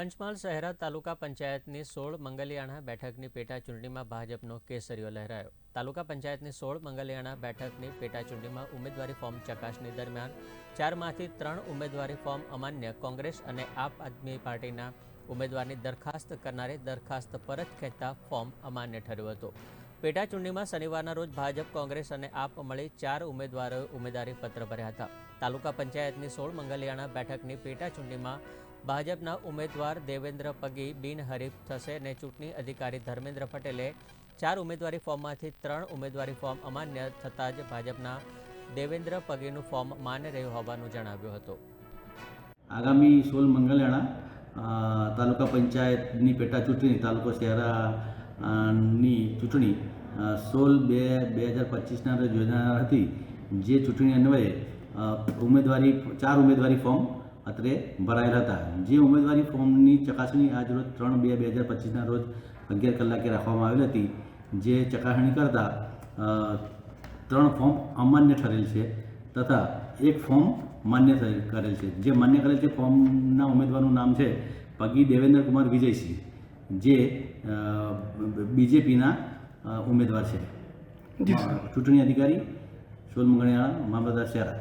પંચમહાલ શહેરા તાલુકા પંચાયતની સોળ મંગલિયાણા બેઠકની પેટા ભાજપનો કેસરીઓ લહેરાયો. તાલુકા પંચાયતની સોળ મંગલિયાણા બેઠકની પેટા ઉમેદવારી ફોર્મ ચકાસણી દરમિયાન ચારમાંથી ત્રણ ઉમેદવારી ફોર્મ અમાન્ય કોંગ્રેસ અને આપ આદમી પાર્ટીના ઉમેદવારની દરખાસ્ત કરનારે દરખાસ્ત પરત ખેંચતા ફોર્મ અમાન્ય ઠર્યું હતું. પેટા ચૂંટણીમાં શનિવારના રોજ ભાજપ, કોંગ્રેસ અને આપ મળી ચાર ઉમેદવારોએ ઉમેદવારી પત્ર ભર્યા હતા. તાલુકા પંચાયતની સોળ મંગલિયાણા બેઠકની પેટા ચૂંટણીમાં ભાજપના ઉમેદવાર દેવેન્દ્ર પગી બિનહરીફ થશે અને ચૂંટણી અધિકારી ધર્મેન્દ્ર પટેલે ચાર ઉમેદવારી ફોર્મમાંથી ત્રણ ઉમેદવારી ફોર્મ અમાન્ય થતાં જ ભાજપના દેવેન્દ્ર પગીનું ફોર્મ માન્ય રહ્યું હોવાનું જણાવ્યું હતું. આગામી સોલ મંગલયાણા તાલુકા પંચાયતની પેટા ચૂંટણી, તાલુકો શહેરાની ચૂંટણી સોલ બે બે હજાર પચીસના યોજાનાર હતી. જે ચૂંટણી અન્વયે ઉમેદવારી, ચાર ઉમેદવારી ફોર્મ અત્રે ભરાયેલા હતા જે ઉમેદવારી ફોર્મની ચકાસણી આજ રોજ ત્રણ બે બે હજાર પચીસના રોજ અગિયાર કલાકે રાખવામાં આવેલ હતી. જે ચકાસણી કરતાં ત્રણ ફોર્મ અમાન્ય ઠરેલ છે તથા એક ફોર્મ માન્ય કરેલ છે. જે માન્ય કરેલ છે ફોર્મના ઉમેદવારનું નામ છે પગી દેવેન્દ્ર કુમાર વિજયસિંહ જે બીજેપીના ઉમેદવાર છે. ચૂંટણી અધિકારી સોલમગણિયાળા મામલતદાર શહેરા